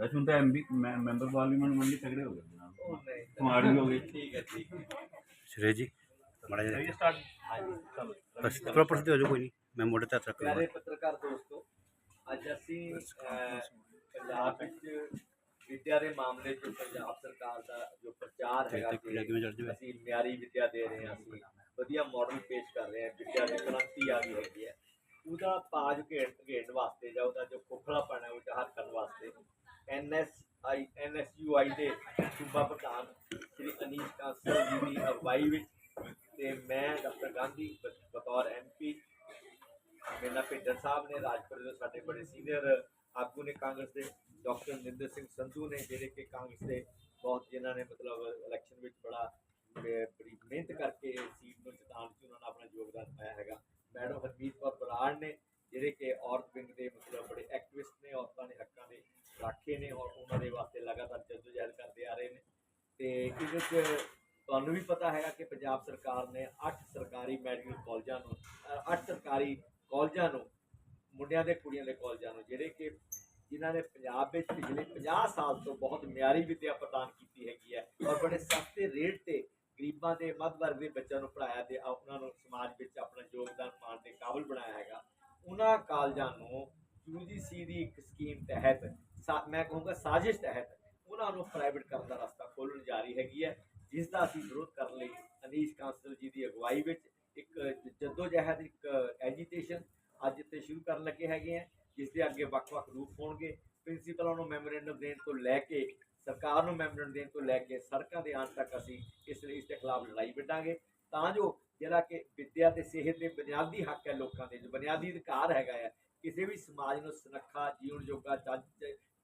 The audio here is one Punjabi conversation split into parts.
ਵੈਸੇ ਹੁਣ ਤਾਂ ਐਮਪੀ ਮੈਂਬਰ ਪਾਰਲੀਮੈਂਟ ਮੰਡੀ ਤਗੜੇ ਹੋ ਗਏ ਜਨਾਬ ਉਹ ਨਹੀਂ। ਕੁਮਾਰੀ ਹੋ ਗਈ ਠੀਕ ਹੈ ਠੀਕ ਹੈ। ਸੁਰੇਸ਼ ਜੀ ਮਾੜਾ ਜਿਹਾ ਹਾਂਜੀ ਚਲੋ। ਬਸ ਪ੍ਰੋਪਰ ਸਿੱਧੇ ਹੋ ਜਾਓ ਕੋਈ ਨਹੀਂ। ਮੈਂ ਮੋਢੇ ਤੇ ਰੱਖ ਪਿਆਰੇ ਲਵਾਂਗਾ ਪੱਤਰਕਾਰ ਦੋਸਤੋ ਅੱਜ ਅਸੀਂ ਪੰਜਾਬ ਵਿੱਚ ਵਿਦਿਆ ਦੇ ਮਾਮਲੇ 'ਚ ਪੰਜਾਬ ਸਰਕਾਰ ਦਾ ਜੋ ਪ੍ਰਚਾਰ ਹੈਗਾ ਤੇ ਜਾਵੇ? ਅਸੀਂ ਮਿਆਰੀ ਵਿਦਿਆ ਦੇ ਰਹੇ ਹਾਂ ਅਸੀਂ ਵਧੀਆ ਮਾਡਲ ਪੇਸ਼ ਕਰ ਰਹੇ ਹਾਂ ਵਿਦਿਆ ਦੀ ਕ੍ਰਾਂਤੀ ਆ ਗਈ ਹੈਗੀ ਹੈ। ਉਹਦਾ ਪਾਜ ਘੇੜ ਘੇੜਨ ਵਾਸਤੇ ਜਾਂ ਉਹਦਾ ਜੋ ਖੋਖਲਾਪਣ ਹੈ ਉਹ ਜ਼ਾਹਰ ਕਰਨ ਵਾਸਤੇ ਐਨਐਸਆਈ ਐਨਐਸਯੂਆਈ ਦੇ ਸੂਬਾ ਪ੍ਰਧਾਨ ਸ਼੍ਰੀ ਅਨੀਸ਼ ਕਾਂਸਲ ਜੀ ਦੀ ਅਗਵਾਈ ਵਿੱਚ ਤੇ ਮੈਂ ਡਾਕਟਰ ਗਾਂਧੀ ਬ- ਬਤੌਰ ਐਮਪੀ ਮੇਰੇ ਨਾਲ ਭਿੰਦਰ ਸਾਹਿਬ ਨੇ, ਰਾਜਪੁਰ ਦੇ ਸਾਡੇ ਬੜੇ ਸੀਨੀਅਰ ਆਗੂ ਨੇ ਕਾਂਗਰਸ ਦੇ, ਡਾਕਟਰ ਨਿੰਦਰ ਸਿੰਘ ਸੰਧੂ ਨੇ, ਜਿਹੜੇ ਕਿ ਕਾਂਗਰਸ ਦੇ ਬਹੁਤ ਜਿਨ੍ਹਾਂ ਨੇ ਮਤਲਬ ਇਲੈਕਸ਼ਨ ਵਿੱਚ ਬੜਾ, ਬੜੀ ਮਿਹਨਤ ਕਰਕੇ ਸੀਟ ਨੂੰ ਜਿਤਾਉਣ 'ਚ ਉਹਨਾਂ ਨੇ ਆਪਣਾ ਯੋਗਦਾਨ ਪਾਇਆ ਹੈਗਾ। ਮੈਡਮ ਹਰਮੀਤ ਕੌਰ ਬਰਾੜ ਨੇ, ਜਿਹੜੇ ਕਿ ਔਰਤ ਵਿੰਗ ਦੇ ਮਤਲਬ ਬੜੇ ਐਕਟਿਵਿਸਟ ਨੇ, ਔਰਤਾਂ ਦੇ ਹੱਕਾਂ ਦੇ ਰਾਖੇ ਨੇ ਔਰ ਉਹਨਾਂ ਦੇ ਵਾਸਤੇ ਲਗਾਤਾਰ ਜਦੋਜਹਿਦ ਕਰਦੇ ਆ ਰਹੇ ਨੇ। ਤੇ ਇਹਦੇ 'ਚ ਤੁਹਾਨੂੰ ਵੀ ਪਤਾ ਹੈਗਾ ਕਿ ਪੰਜਾਬ ਸਰਕਾਰ ਨੇ 8 ਸਰਕਾਰੀ ਮੈਡੀਕਲ ਕਾਲਜਾਂ ਨੂੰ 8 ਸਰਕਾਰੀ ਕਾਲਜਾਂ ਨੂੰ, ਮੁੰਡਿਆਂ ਦੇ ਕੁੜੀਆਂ ਦੇ ਕਾਲਜਾਂ ਨੂੰ, ਜਿਹੜੇ ਕਿ ਜਿਨ੍ਹਾਂ ਨੇ ਪੰਜਾਬ ਵਿੱਚ ਪਿਛਲੇ 50 ਸਾਲ ਤੋਂ ਬਹੁਤ ਮਿਆਰੀ ਵਿੱਦਿਆ ਪ੍ਰਦਾਨ ਕੀਤੀ ਹੈਗੀ ਹੈ ਔਰ ਬੜੇ ਸਸਤੇ ਰੇਟ ਤੇ ਗਰੀਬਾਂ ਦੇ, ਮੱਧ ਵਰਗ ਦੇ ਬੱਚਿਆਂ ਨੂੰ ਪੜਾਇਆ ਤੇ ਉਹਨਾਂ ਨੂੰ ਸਮਾਜ ਵਿੱਚ ਆਪਣਾ ਯੋਗਦਾਨ ਪਾਉਣ ਦੇ ਕਾਬਿਲ ਬਣਾਇਆ ਹੈਗਾ। ਉਹਨਾਂ ਕਾਲਜਾਂ ਨੂੰ UGC ਦੀ ਇੱਕ ਸਕੀਮ ਤਹਿਤ ਮੈਂ ਕਹੂੰਗਾ ਸਾਜ਼ਿਸ਼ ਤਹਿਤ ਉਹਨਾਂ ਨੂੰ ਪ੍ਰਾਈਵੇਟ ਕਰਨ ਦਾ ਰਸਤਾ ਖੋਲ੍ਹਣ ਜਾ ਰਹੀ ਹੈਗੀ ਹੈ, ਜਿਸ ਦਾ ਅਸੀਂ ਵਿਰੋਧ ਕਰਨ ਲਈ ਅਨੀਸ਼ ਕਾਂਸਲ ਜੀ ਦੀ ਅਗਵਾਈ ਵਿੱਚ ਇੱਕ ਜਦੋਜਹਿਦ, ਇੱਕ ਐਜੀਟੇਸ਼ਨ ਅੱਜ ਇੱਥੇ ਸ਼ੁਰੂ ਕਰਨ ਲੱਗੇ ਹੈਗੇ ਆ ਜਿਸ ਦੇ ਅੱਗੇ ਵੱਖ-ਵੱਖ ਰੂਪ ਹੋਣਗੇ। ਪ੍ਰਿੰਸੀਪਲਾਂ ਨੂੰ ਮੈਮੋਰੈਂਡਮ ਦੇਣ ਤੋਂ ਲੈ ਕੇ, ਸਰਕਾਰ ਨੂੰ ਮੈਮੋਰੈਂਡਮ ਦੇਣ ਤੋਂ ਲੈ ਕੇ ਸੜਕਾਂ ਦੇ ਆਉਣ ਤੱਕ ਅਸੀਂ ਇਸ ਲਈ ਇਸ ਦੇ ਖਿਲਾਫ ਲੜਾਈ ਵਿੱਢਾਂਗੇ। ਤਾਂ ਜੋ ਜਿਹੜਾ ਕਿ ਵਿੱਦਿਆ ਤੇ ਸਿਹਤ ਦੇ ਬੁਨਿਆਦੀ ਹੱਕ ਹੈ ਲੋਕਾਂ ਦੇ, ਜੋ ਬੁਨਿਆਦੀ ਅਧਿਕਾਰ ਹੈਗਾ ਹੈ, ਕਿਸੇ ਵੀ ਸਮਾਜ ਨੂੰ ਸੁਨੱਖਾ, ਜੀਵਨ ਯੋਗਾ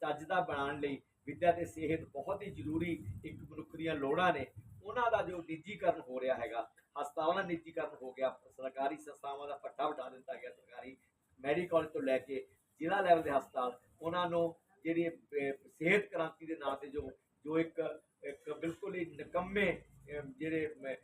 ਚੱਜ ਦਾ ਬਣਾਉਣ ਲਈ ਵਿੱਦਿਆ ਤੇ ਸਿਹਤ ਬਹੁਤ ਹੀ ਜ਼ਰੂਰੀ ਇੱਕ ਮਨੁੱਖ ਦੀਆਂ ਲੋੜਾਂ ਨੇ, ਉਹਨਾਂ ਦਾ ਜੋ ਨਿੱਜੀਕਰਨ ਹੋ ਰਿਹਾ ਹੈਗਾ ਹਸਪਤਾਲਾਂ ਦਾ ਨਿੱਜੀਕਰਨ ਹੋ ਗਿਆ, ਸਰਕਾਰੀ ਸੰਸਥਾਵਾਂ ਦਾ ਪੱਟਾ ਵਟਾ ਦਿੱਤਾ ਗਿਆ ਸਰਕਾਰੀ ਮੈਡੀਕਲ ਤੋਂ ਲੈ ਕੇ ਜ਼ਿਲ੍ਹਾ ਲੈਵਲ ਦੇ ਹਸਪਤਾਲ, ਉਹਨਾਂ ਨੂੰ ਜਿਹੜੀ ਸਿਹਤ ਕ੍ਰਾਂਤੀ ਦੇ ਨਾਂ ਤੇ ਜੋ ਜੋ ਇੱਕ ਇੱਕ ਬਿਲਕੁਲ ਹੀ ਨਿਕੰਮੇ ਜਿਹੜੇ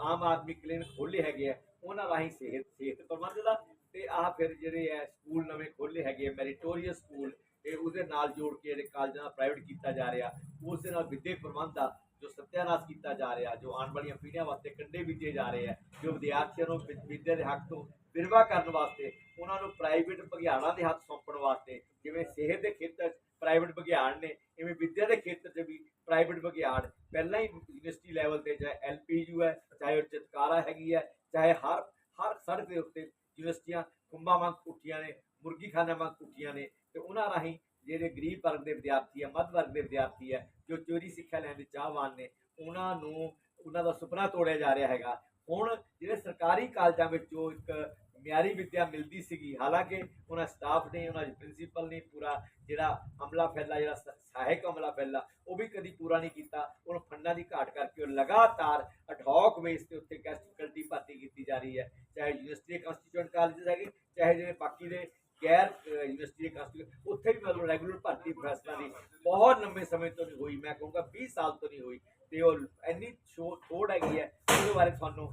ਆਮ ਆਦਮੀ ਕਲੀਨਿਕ ਖੋਲੇ ਹੈਗੇ ਆ, ਉਹਨਾਂ ਰਾਹੀਂ ਸਿਹਤ ਸਿਹਤ ਪ੍ਰਬੰਧ ਦਾ ਤੇ ਆਹ ਫਿਰ ਜਿਹੜੇ ਹੈ ਸਕੂਲ ਨਵੇਂ ਖੋਲੇ ਹੈਗੇ ਮੈਰੀਟੋਰੀਅਸ ਸਕੂਲ ਇਹ ਉਹਦੇ ਨਾਲ ਜੋੜ ਕੇ ਜਿਹੜੇ ਕਾਲਜਾਂ ਦਾ ਪ੍ਰਾਈਵੇਟ ਕੀਤਾ ਜਾ ਰਿਹਾ ਉਸ ਦੇ ਨਾਲ ਵਿਦਿਅਕ ਪ੍ਰਬੰਧ ਦਾ ਜੋ ਸਤਿਆਨਾਸ਼ ਕੀਤਾ ਜਾ ਰਿਹਾ, ਜੋ ਆਉਣ ਵਾਲੀਆਂ ਪੀੜ੍ਹੀਆਂ ਵਾਸਤੇ ਕੰਡੇ ਬੀਜੇ ਜਾ ਰਹੇ ਆ, ਜੋ ਵਿਦਿਆਰਥੀਆਂ ਨੂੰ ਵਿਦ- ਵਿੱਦਿਆ ਦੇ ਹੱਕ ਤੋਂ ਵਿਰਵਾ ਕਰਨ ਵਾਸਤੇ, ਉਹਨਾਂ ਨੂੰ ਪ੍ਰਾਈਵੇਟ ਬਘਿਆੜਾਂ ਦੇ ਹੱਥ ਸੌਂਪਣ ਵਾਸਤੇ, ਜਿਵੇਂ ਸਿਹਤ ਦੇ ਖੇਤਰ 'ਚ ਪ੍ਰਾਈਵੇਟ ਬਘਿਆੜ ਨੇ, ਇਵੇਂ ਵਿੱਦਿਆ ਦੇ ਖੇਤਰ 'ਚ ਵੀ ਪ੍ਰਾਈਵੇਟ ਬਘਿਆੜ ਪਹਿਲਾਂ ਹੀ ਯੂਨੀਵਰਸਿਟੀ ਲੈਵਲ ਤੇ ਚਾਹੇ ਐਲਪੀਯੂ ਹੈ, ਚਾਹੇ ਉਹ ਚਿਤਕਾਰਾ ਹੈਗੀ ਹੈ, ਚਾਹੇ ਹਰ ਹਰ ਸੜਕ ਦੇ ਉੱਤੇ ਯੂਨੀਵਰਸਿਟੀਆਂ ਕੁੰਭਾਂ ਵਾਂਗ ਉੱਠੀਆਂ ਨੇ ਮੁਰਗੀ ਖਾਨਿਆਂ ਵਾਂਗ ਉੱਠੀਆਂ ਨੇ ਤੇ ਉਹਨਾਂ ਰਾਹੀਂ ਜਿਹੜੇ ਗਰੀਬ ਵਰਗ ਦੇ ਵਿਦਿਆਰਥੀ ਆ, ਮੱਧ ਵਰਗ ਦੇ ਵਿਦਿਆਰਥੀ ਆ, ਜੋ ਚੋਰੀ ਸਿੱਖਿਆ ਲੈਣ ਦੇ ਚਾਹਵਾਨ ਨੇ, ਉਹਨਾਂ ਨੂੰ, ਉਹਨਾਂ ਦਾ ਸੁਪਨਾ ਤੋੜਿਆ ਜਾ ਰਿਹਾ ਹੈਗਾ। ਹੁਣ ਜਿਹੜੇ ਸਰਕਾਰੀ ਕਾਲਜਾਂ ਵਿੱਚ ਜੋ ਇੱਕ ਮਿਆਰੀ ਵਿੱਦਿਆ ਮਿਲਦੀ ਸੀਗੀ, ਹਾਲਾਂਕਿ ਉਹਨਾਂ ਸਟਾਫ ਨੇ, ਉਹਨਾਂ ਦੇ ਪ੍ਰਿੰਸੀਪਲ ਨੇ ਪੂਰਾ ਜਿਹੜਾ ਅਮਲਾ ਫੈਲਾ, ਜਿਹੜਾ ਸਹਾਇਕ ਅਮਲਾ ਫੈਲਾ, ਉਹ ਵੀ ਕਦੀ ਪੂਰਾ ਨਹੀਂ ਕੀਤਾ। ਉਹਨੂੰ ਫੰਡਾਂ ਦੀ ਘਾਟ ਕਰਕੇ ਉਹ ਲਗਾਤਾਰ ਅਡਹੌਕ ਬੇਸ ਤੇ ਉੱਤੇ ਗੈਸਟ ਫੈਕਲਟੀ ਭਰਤੀ ਕੀਤੀ ਜਾ ਰਹੀ ਹੈ। ਚਾਹੇ ਯੂਨੀਵਰਸਿਟੀ ਕੰਸਟੀਟਿਊਟ ਕਾਲਜ ਹੈਗੇ, ਚਾਹੇ ਜਿਹੜੇ ਬਾਕੀ ਦੇ ਗੈਰ ਯੂਨੀਵਰਸਿਟੀ ਦੇ ਕੰਸਟੀਟਿਊਟ ਉੱਥੇ ਵੀ ਮਤਲਬ ਰੈਗੂਲਰ ਭਰਤੀ ਪ੍ਰੋਫੈਸਰਾਂ ਦੀ ਬਹੁਤ ਲੰਬੇ ਸਮੇਂ ਤੋਂ ਨਹੀਂ ਹੋਈ, ਮੈਂ ਕਹੂੰਗਾ 20 ਸਾਲ ਤੋਂ ਨਹੀਂ ਹੋਈ, ਤੇ ਉਹ ਇੰਨੀ ਛੋ- ਹੈਗੀ ਹੈ, ਉਹਦੇ ਬਾਰੇ ਤੁਹਾਨੂੰ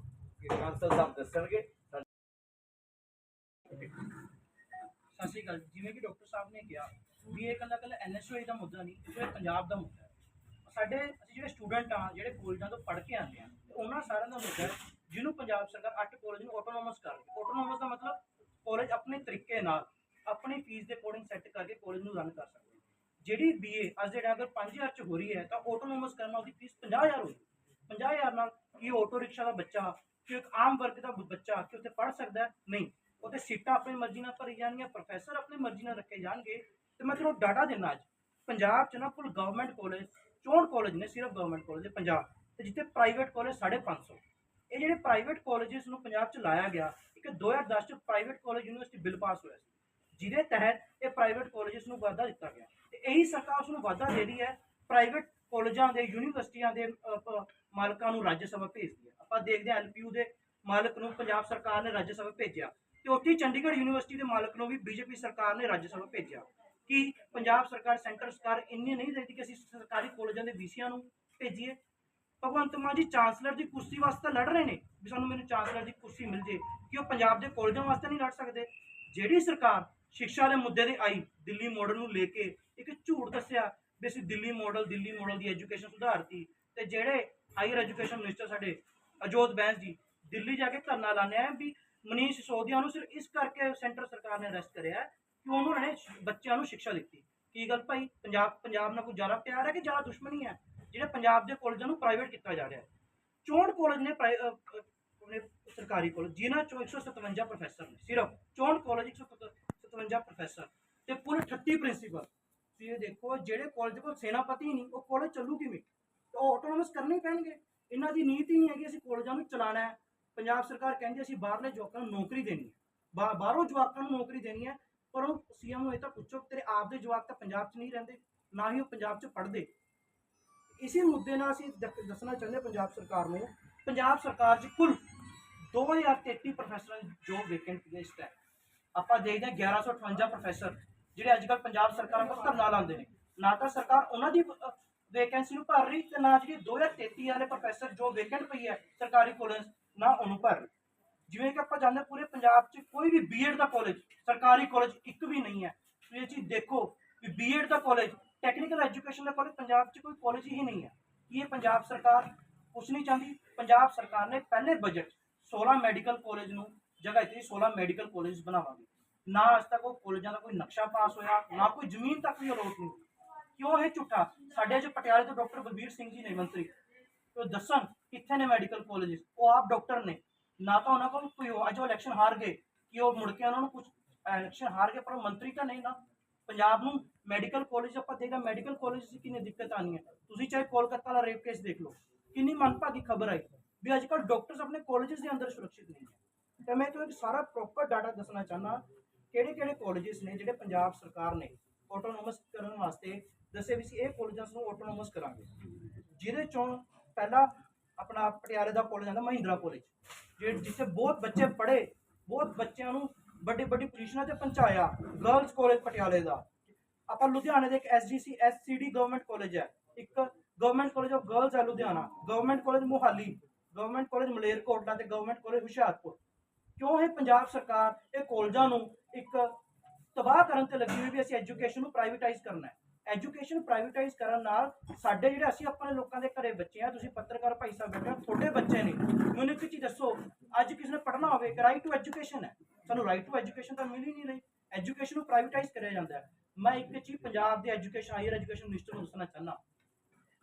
ਕਾਂਸਲ ਸਾਹਿਬ ਦੱਸਣਗੇ। ਸਤਿ ਸ਼੍ਰੀ ਅਕਾਲ ਜਿਵੇਂ ਕਿ ਡਾਕਟਰ ਸਾਹਿਬ ਨੇ ਕਿਹਾ ਵੀ ਇਹ ਇਕੱਲਾ ਇਕੱਲਾ ਐਨਐਸਯੂਆਈ ਦਾ ਮੁੱਦਾ ਨਹੀਂ, ਇਹ ਪੰਜਾਬ ਦਾ ਮੁੱਦਾ ਹੈ। ਸਾਡੇ, ਅਸੀਂ ਜਿਹੜੇ ਸਟੂਡੈਂਟ ਆ ਜਿਹੜੇ ਕਾਲਜਾਂ ਤੋਂ ਪੜ੍ਹ ਕੇ ਆਉਂਦੇ ਆ ਉਹਨਾਂ ਸਾਰਿਆਂ ਦਾ ਮੁੱਦਾ ਹੈ, ਜਿਹਨੂੰ ਪੰਜਾਬ ਸਰਕਾਰ ਅੱਠ ਕਾਲਜ ਨੂੰ ਆਟੋਨੋਮਸ ਕਰ ਰਹੀ ਆਟੋਨੋਮਸ ਦਾ ਮਤਲਬ ਕਾਲਜ ਆਪਣੇ ਤਰੀਕੇ ਨਾਲ ਆਪਣੀ ਫੀਸ ਦੇ ਅਕੋਰਡਿੰਗ ਸੈੱਟ ਕਰਕੇ ਕਾਲਜ ਨੂੰ ਰਨ ਕਰ ਸਕਦੇ ਹੈ। ਜਿਹੜੀ ਬੀਏ ਅੱਜ ਦੇ ਟਾਈਮ ਅਗਰ 5000 ਚ ਹੋ ਰਹੀ ਹੈ, ਤਾਂ ਆਟੋਨੋਮਸ ਕਰਨ ਨਾਲ ਉਹਦੀ ਫੀਸ 50000 ਹੋਈ 50000 ਨਾਲ ਕੀ ਆਟੋ ਰਿਕਸ਼ਾ ਦਾ ਬੱਚਾ, ਕਿ ਇੱਕ ਆਮ ਵਰਗ ਦਾ ਬੱਚਾ ਕਿ ਉੱਥੇ ਪੜ੍ਹ ਸਕਦਾ ਨਹੀਂ। ਉਹਦੇ ਸੀਟਾਂ ਆਪਣੀ ਮਰਜ਼ੀ ਨਾਲ ਭਰੀ ਜਾਣਗੀਆਂ ਪ੍ਰੋਫੈਸਰ ਆਪਣੀ ਮਰਜ਼ੀ ਨਾਲ ਰੱਖੇ ਜਾਣਗੇ। ਤੇ ਮੈਂ ਤੁਹਾਨੂੰ ਡਾਟਾ ਦਿੰਦਾ ਅੱਜ। ਪੰਜਾਬ ਚ ਨਾ ਕੁੱਲ ਗਵਰਨਮੈਂਟ ਕਾਲਜ 64 ਕਾਲਜ ਨੇ ਸਿਰਫ ਗਵਰਨਮੈਂਟ ਕਾਲਜ ਦੇ ਪੰਜਾਬ। ਤੇ ਜਿੱਥੇ ਪ੍ਰਾਈਵੇਟ ਕਾਲਜ 550 ਇਹ ਜਿਹੜੇ ਪ੍ਰਾਈਵੇਟ ਕਾਲਜਸ ਨੂੰ ਪੰਜਾਬ ਚ ਲਾਇਆ ਗਿਆ, ਇੱਕ 2010 ਚ private college university bill pass ਹੋਇਆ ਸੀ। ਜਿਹਦੇ ਤਹਿਤ ਇਹ ਪ੍ਰਾਈਵੇਟ ਕਾਲਜਸ ਨੂੰ ਵਾਧਾ ਦਿੱਤਾ ਗਿਆ। ਤੇ ਇਹੀ ਸਰਕਾਰ ਉਸ ਨੂੰ ਵਾਧਾ ਦੇ ਰਹੀ ਹੈ। ਪ੍ਰਾਈਵੇਟ ਕਾਲਜਾਂ ਦੇ ਯੂਨੀਵਰਸਿਟੀਆਂ ਦੇ ਮਾਲਕਾਂ ਨੂੰ ਰਾਜ ਸਭਾ ਭੇਜਦੀ ਹੈ। ਆਪਾਂ ਦੇਖਦੇ ਹਾਂ ਐਲਪੀਯੂ ਦੇ ਮਾਲਕ ਨੂੰ ਪੰਜਾਬ ਸਰਕਾਰ ਨੇ ਰਾਜ ਸਭਾ ਭੇਜਿਆ। ਤੇ ਉੱਥੇ ਚੰਡੀਗੜ੍ਹ ਯੂਨੀਵਰਸਿਟੀ ਦੇ ਮਾਲਕ ਨੂੰ ਵੀ ਬੀਜੇਪੀ ਸਰਕਾਰ ਨੇ ਰਾਜ ਸਭਾ ਭੇਜਿਆ। ਕਿ ਪੰਜਾਬ ਸਰਕਾਰ ਸੈਂਟਰ ਸਰਕਾਰ ਇੰਨੀ ਨਹੀਂ ਦੇਦੀ ਕਿ ਅਸੀਂ ਸਰਕਾਰੀ ਕਾਲਜਾਂ ਦੇ ਵੀਸੀਆਂ ਨੂੰ ਭੇਜੀਏ। ਭਗਵੰਤ ਮਾਨ ਜੀ ਚਾਂਸਲਰ ਦੀ ਕੁਰਸੀ ਵਾਸਤੇ ਲੜ ਰਹੇ ਨੇ ਵੀ ਸਾਨੂੰ ਮੈਨੂੰ ਚਾਂਸਲਰ ਦੀ ਕੁਰਸੀ ਮਿਲ ਜੇ। ਕਿ ਉਹ ਪੰਜਾਬ ਦੇ ਕਾਲਜਾਂ ਵਾਸਤੇ ਨਹੀਂ ਲੜ ਸਕਦੇ। ਜਿਹੜੀ ਸਰਕਾਰ ਸਿੱਖਿਆ ਦੇ ਮੁੱਦੇ ਤੇ ਆਈ, ਦਿੱਲੀ ਮਾਡਲ ਨੂੰ ਲੈ ਕੇ ਇੱਕ ਝੂਠ ਦੱਸਿਆ ਵੀ ਅਸੀਂ ਦਿੱਲੀ ਮਾਡਲ ਦਿੱਲੀ ਮਾਡਲ ਦੀ ਐਜੂਕੇਸ਼ਨ ਸੁਧਾਰਤੀ ਤੇ ਜਿਹੜੇ ਹਾਇਰ ਐਜੂਕੇਸ਼ਨ ਮਿਨਿਸਟਰ ਸਾਡੇ ਅਜੋਤ ਬੈਂਸ ਜੀ, ਦਿੱਲੀ ਜਾ ਕੇ ਧਰਨਾ ਲਾਉਂਦੇ ਆ ਵੀ ਮਨੀਸ਼ ਸਿਸੋਦੀਆ ਨੂੰ ਸਿਰਫ ਇਸ ਕਰਕੇ ਸੈਂਟਰ ਸਰਕਾਰ ਨੇ ਅਰੈਸਟ ਕਰਿਆ ਹੈ ਕਿ ਉਹਨਾਂ ਨੇ ਬੱਚਿਆਂ ਨੂੰ ਸਿੱਖਿਆ ਦਿੱਤੀ। ਕੀ ਗੱਲ ਭਾਈ? ਪੰਜਾਬ ਪੰਜਾਬ ਨਾਲ ਕੋਈ ਜ਼ਿਆਦਾ ਪਿਆਰ ਹੈ ਕਿ ਜ਼ਿਆਦਾ ਦੁਸ਼ਮਣੀ ਹੈ? ਜਿਹੜੇ ਪੰਜਾਬ ਦੇ ਕਾਲਜਾਂ ਨੂੰ ਪ੍ਰਾਈਵੇਟ ਕੀਤਾ ਜਾ ਰਿਹਾ ਹੈ। 64 ਕਾਲਜ ਨੇ ਪ੍ਰਾਈ- ਆਪਣੇ ਸਰਕਾਰੀ ਕਾਲਜ ਜਿਨ੍ਹਾਂ ਚੋਂ 157 ਪ੍ਰੋਫੈਸਰ ਨੇ, ਸਿਰਫ 64 ਕਾਲਜ 157 ਪ੍ਰੋਫੈਸਰ ਤੇ ਕੁੱਲ 38 ਪ੍ਰਿੰਸੀਪਲ ਤੁਸੀਂ ਇਹ ਦੇਖੋ, ਜਿਹੜੇ ਕਾਲਜ ਕੋਲ ਸੈਨਾਪਤੀ ਨਹੀਂ, ਉਹ ਕਾਲਜ ਚੱਲੂ ਕਿਵੇਂ? ਉਹ ਆਟੋਨੋਮਸ ਕਰਨੇ ਹੀ ਪੈਣਗੇ। ਇਹਨਾਂ ਦੀ ਨੀਤੀ ਨਹੀਂ ਹੈਗੀ, ਅਸੀਂ ਕਾਲਜਾਂ ਨੂੰ ਚਲਾਣਾ ਹੈ। ਪੰਜਾਬ ਸਰਕਾਰ ਕਹਿੰਦੀ ਅਸੀਂ ਬਾਹਰਲੇ ਜਵਾਕਾਂ ਨੂੰ ਨੌਕਰੀ ਦੇਣੀ ਹੈ। ਬਾ- ਬਾਹਰੋਂ ਜਵਾਕਾਂ ਨੂੰ ਨੌਕਰੀ ਦੇਣੀ ਹੈ, ਪਰ ਉਹ ਸੀਐਮ ਨੂੰ ਇਹ ਤਾਂ ਪੁੱਛੋ ਤੇਰੇ ਆਪ ਦੇ ਜਵਾਕ ਤਾਂ ਪੰਜਾਬ 'ਚ ਨਹੀਂ ਰਹਿੰਦੇ, ਨਾ ਹੀ ਉਹ ਪੰਜਾਬ 'ਚ ਪੜ੍ਹਦੇ। ਇਸੇ ਮੁੱਦੇ ਨਾਲ ਅਸੀਂ ਦ- ਦੱਸਣਾ ਚਾਹੁੰਦੇ ਪੰਜਾਬ ਸਰਕਾਰ ਨੂੰ। ਪੰਜਾਬ ਸਰਕਾਰ 'ਚ ਕੁੱਲ 2033 ਪ੍ਰੋਫੈਸਰਾਂ ਦੀ ਜੋਬ ਵੈਕੈਂਟ ਲਿਸਟ ਹੈ ਆਪਾਂ ਦੇਖਦੇ ਹਾਂ 1158 ਪ੍ਰੋਫੈਸਰ ਜਿਹੜੇ ਅੱਜ ਕੱਲ੍ਹ ਪੰਜਾਬ ਸਰਕਾਰ ਕੋਲ ਧਰਨਾ ਲਾਉਂਦੇ ਨੇ। ਨਾ ਤਾਂ ਸਰਕਾਰ ਉਹਨਾਂ ਦੀ ਵੈਕੈਂਸੀ ਨੂੰ ਭਰ ਰਹੀ ਤੇ ਨਾ ਜਿਹੜੀ 2033 ਵਾਲੇ ਪ੍ਰੋਫੈਸਰ ਜੋ ਵੈਕੈਂਟ ਪਈ ਹੈ ਸਰਕਾਰੀ ਕਾਲਜ ਨਾ ਉਹਨੂੰ ਭਰ ਰਹੀ। ਜਿਵੇਂ ਕਿ ਆਪਾਂ ਜਾਣਦੇ ਹਾਂ ਪੂਰੇ ਪੰਜਾਬ 'ਚ ਕੋਈ ਵੀ ਬੀਐਡ ਦਾ ਕਾਲਜ ਸਰਕਾਰੀ ਕਾਲਜ ਇੱਕ ਵੀ ਨਹੀਂ ਹੈ। ਤੁਸੀਂ ਇਹ ਚੀਜ਼ ਦੇਖੋ ਕਿ ਬੀਐਡ ਦਾ ਕਾਲਜ ਟੈਕਨੀਕਲ ਐਜੂਕੇਸ਼ਨ ਦਾ ਕਾਲਜ ਪੰਜਾਬ 'ਚ ਕੋਈ ਕਾਲਜ ਹੀ ਨਹੀਂ ਹੈ। ਕੀ ਇਹ ਪੰਜਾਬ ਸਰਕਾਰ ਕੁਛ ਨਹੀਂ ਚਾਹੁੰਦੀ? ਪੰਜਾਬ ਸਰਕਾਰ ਨੇ ਪਹਿਲੇ ਬਜਟ 16 ਮੈਡੀਕਲ ਕਾਲਜ ਨੂੰ ਜਗ੍ਹਾ ਦਿੱਤੀ 16 ਮੈਡੀਕਲ ਕਾਲਜ ਬਣਾਵਾਂਗੇ ਨਾ ਅੱਜ ਤੱਕ ਉਹ ਕਾਲਜਾਂ ਦਾ ਕੋਈ ਨਕਸ਼ਾ ਪਾਸ ਹੋਇਆ ਨਾ ਕੋਈ ਜ਼ਮੀਨ ਤੱਕ ਵੀ ਅਲੋਟ ਨਹੀਂ ਕਿਉਂ ਇਹ ਝੂਠਾ ਸਾਡੇ ਜੋ ਪਟਿਆਲੇ ਤੋਂ ਡਾਕਟਰ ਬਲਬੀਰ ਸਿੰਘ ਜੀ ਨੇ ਮੰਤਰੀ ਉਹ ਦੱਸਣ ਕਿੱਥੇ ਨੇ ਮੈਡੀਕਲ ਕਾਲਜ ਉਹ ਆਪ ਡਾਕਟਰ ਨੇ ਨਾ ਤਾਂ ਉਹਨਾਂ ਕੋਲ ਕੋਈ ਹੋ- ਅੱਜ ਉਹ ਇਲੈਕਸ਼ਨ ਹਾਰ ਗਏ ਕਿ ਉਹ ਮੁੜ ਕੇ ਉਹਨਾਂ ਨੂੰ ਕੁਝ ਇਲੈਕਸ਼ਨ ਹਾਰ ਗਏ ਪਰ ਉਹ ਮੰਤਰੀ ਤਾਂ ਨਹੀਂ ਨਾ ਪੰਜਾਬ ਨੂੰ ਮੈਡੀਕਲ ਕਾਲਜ ਆਪਾਂ ਦੇਖਦਾ ਮੈਡੀਕਲ ਕਾਲਜ ਦੀ ਕਿੰਨੀ ਦਿੱਕਤ ਆਣੀ ਹੈ ਤੁਸੀਂ ਚਾਹੇ ਕੋਲਕਾਤਾ ਦਾ ਰੇਪ ਕੇਸ ਦੇਖ ਲਓ ਕਿੰਨੀ ਮਨਭਾਗੀ ਖਬਰ ਆਈ ਵੀ ਅੱਜ ਕੱਲ੍ਹ ਡਾਕਟਰਸ ਆਪਣੇ ਕਾਲਜਸ ਦੇ ਅੰਦਰ ਸੁਰੱਖਿਅਤ ਨਹੀਂ ਹੈ ਤਾਂ ਮੈਂ ਤੁਹਾਨੂੰ ਸਾਰਾ ਪ੍ਰੋਪਰ ਡਾਟਾ ਦੱਸਣਾ ਚਾਹੁੰਦਾ, ਕਿਹੜੇ ਕਿਹੜੇ ਕਾਲਜਸ ਨੇ ਜਿਹੜੇ ਪੰਜਾਬ ਸਰਕਾਰ ਨੇ ਆਟੋਨੋਮਸ ਕਰਨ ਵਾਸਤੇ ਦੱਸੇ ਵੀ ਸੀ, ਇਹ ਕਾਲਜਸ ਨੂੰ ਆਟੋਨੋਮਸ ਕਰਾਂਗੇ। ਜਿਹਦੇ ਚੋਂ ਪਹਿਲਾ ਆਪਣਾ ਪਟਿਆਲੇ ਦਾ ਕਾਲਜ ਆਂਦਾ ਮਹਿੰਦਰਾ ਕਾਲਜ ਜਿਹੜੇ ਜਿੱਥੇ ਬਹੁਤ ਬੱਚੇ ਪੜ੍ਹੇ, ਬਹੁਤ ਬੱਚਿਆਂ ਨੂੰ ਵੱਡੀ ਵੱਡੀ ਪੋਜੀਸ਼ਨਾਂ ਤੇ ਪਹੁੰਚਾਇਆ ਗਰਲਸ ਕਾਲਜ ਪਟਿਆਲੇ ਦਾ। ਆਪਾਂ ਲੁਧਿਆਣੇ ਦੇ ਇੱਕ ਐਸਜੀਸੀ ਐਸਸੀਡੀ ਗਵਰਨਮੈਂਟ ਕਾਲਜ ਹੈ। ਇੱਕ ਗਵਰਨਮੈਂਟ ਕਾਲਜ ਆਫ ਗਰਲਸ ਹੈ Ludhiana. Government college Mohali government college Malerkotla ਤੇ ਗਵਰਨਮੈਂਟ ਕਾਲਜ ਹੁਸ਼ਿਆਰਪੁਰ। ਕਿਉਂ ਇਹ ਪੰਜਾਬ ਸਰਕਾਰ ਇਹ ਕਾਲਜਾਂ ਨੂੰ ਇੱਕ ਤਬਾਹ ਕਰਨ ਤੇ ਲੱਗੀ ਹੋਈ ਵੀ ਅਸੀਂ ਐਜੂਕੇਸ਼ਨ ਨੂੰ ਪ੍ਰਾਈਵੇਟਾਈਜ਼ ਕਰਨਾ ਹੈ। ਐਜੂਕੇਸ਼ਨ ਪ੍ਰਾਈਵੇਟਾਈਜ਼ ਕਰਨ ਨਾਲ ਸਾਡੇ ਜਿਹੜੇ ਅਸੀਂ ਆਪਣੇ ਲੋਕਾਂ ਦੇ ਘਰੇ ਬੱਚੇ ਆ ਤੁਸੀਂ ਪੱਤਰਕਾਰ ਭਾਈ ਸਾਹਿਬ ਬੈਠੇ ਹੋ, ਤੁਹਾਡੇ ਬੱਚੇ ਨੇ। ਮੈਨੂੰ ਇੱਕ ਚੀਜ਼ ਦੱਸੋ, ਅੱਜ ਕਿਸੇ ਨੇ ਪੜ੍ਹਨਾ ਹੋਵੇ ਕਿ ਰਾਈਟ ਟੂ ਐਜੂਕੇਸ਼ਨ ਹੈ। ਸਾਨੂੰ ਰਾਈਟ ਟੂ ਐਜੂਕੇਸ਼ਨ ਤਾਂ ਮਿਲ ਹੀ ਨਹੀਂ ਰਹੀ। ਐਜੂਕੇਸ਼ਨ ਨੂੰ ਪ੍ਰਾਈਵੇਟਾਈਜ਼ ਕਰਿਆ ਜਾਂਦਾ ਹੈ। ਮੈਂ ਇੱਕ ਚੀਜ਼ ਪੰਜਾਬ ਦੇ ਐਜੂਕੇਸ਼ਨ, ਹਾਇਰ ਐਜੂਕੇਸ਼ਨ ਮਿਨਿਸਟਰ ਨੂੰ ਦੱਸਣਾ ਚਾਹੁੰਦਾ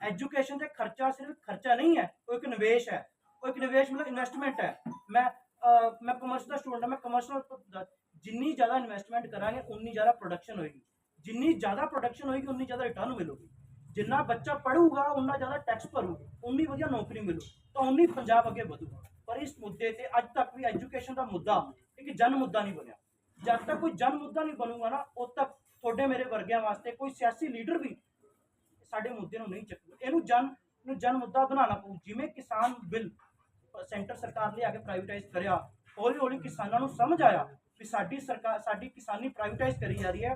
ਐਜੂਕੇਸ਼ਨ ਤੇ ਖਰਚਾ ਸਿਰਫ ਖਰਚਾ ਨਹੀਂ ਹੈ, ਉਹ ਇੱਕ ਨਿਵੇਸ਼ ਹੈ। ਉਹ ਇੱਕ ਨਿਵੇਸ਼ ਮਤਲਬ ਇਨਵੈਸਟਮੈਂਟ ਹੈ। ਮੈਂ ਮੈਂ ਕਮਰਸ ਦਾ ਸਟੂਡੈਂਟ ਹਾਂ, ਮੈਂ ਕਮਰਸ਼ਲ ਜਿੰਨੀ ਜ਼ਿਆਦਾ ਇਨਵੈਸਟਮੈਂਟ ਕਰਾਂਗੇ, ਉਨੀ ਜ਼ਿਆਦਾ ਪ੍ਰੋਡਕਸ਼ਨ ਹੋਏਗੀ। ਜਿੰਨੀ ਜ਼ਿਆਦਾ ਪ੍ਰੋਡਕਸ਼ਨ ਹੋਏਗੀ, ਉਨੀ ਜ਼ਿਆਦਾ ਰਿਟਰਨ ਮਿਲੂਗੀ। ਜਿੰਨਾ ਬੱਚਾ ਪੜੂਗਾ ਉਨਾ ਜ਼ਿਆਦਾ ਟੈਕਸ ਭਰੂਗਾ, ਉਨੀ ਵਧੀਆ ਨੌਕਰੀ ਮਿਲੂ ਤਾਂ ਉਨੀ ਪੰਜਾਬ ਅੱਗੇ ਵਧੂਗਾ। ਪਰ ਇਸ ਮੁੱਦੇ ਤੇ ਅੱਜ ਤੱਕ ਵੀ ਐਜੂਕੇਸ਼ਨ ਦਾ ਮੁੱਦਾ ਇੱਕ ਜਨ ਮੁੱਦਾ ਨਹੀਂ ਬਣਿਆ। ਜਦ ਤੱਕ ਕੋਈ ਜਨ ਮੁੱਦਾ ਨਹੀਂ ਬਣੂਗਾ ਨਾ, ਉਦ ਤੱਕ ਤੁਹਾਡੇ ਮੇਰੇ ਵਰਗਿਆਂ ਵਾਸਤੇ ਕੋਈ ਸਿਆਸੀ ਲੀਡਰ ਵੀ ਸਾਡੇ ਮੁੱਦੇ ਨੂੰ ਨਹੀਂ ਚੱਕੂਗਾ। ਇਹਨੂੰ ਜਨ ਨੂੰ ਜਨ ਮੁੱਦਾ ਬਣਾਉਣਾ ਪਊ, ਜਿਵੇਂ ਕਿਸਾਨ ਬਿੱਲ ਸੈਂਟਰ ਸਰਕਾਰ ਨੇ ਆ ਕੇ ਪ੍ਰਾਈਵੇਟਾਈਜ਼ ਕਰਿਆ। ਹੌਲੀ ਹੌਲੀ ਕਿਸਾਨਾਂ ਨੂੰ ਸਮਝ ਆਇਆ ਵੀ ਸਾਡੀ ਸਰਕਾਰ ਸਾਡੀ ਕਿਸਾਨੀ ਪ੍ਰਾਈਵੇਟਾਈਜ਼ ਕਰੀ ਜਾ ਰਹੀ ਹੈ।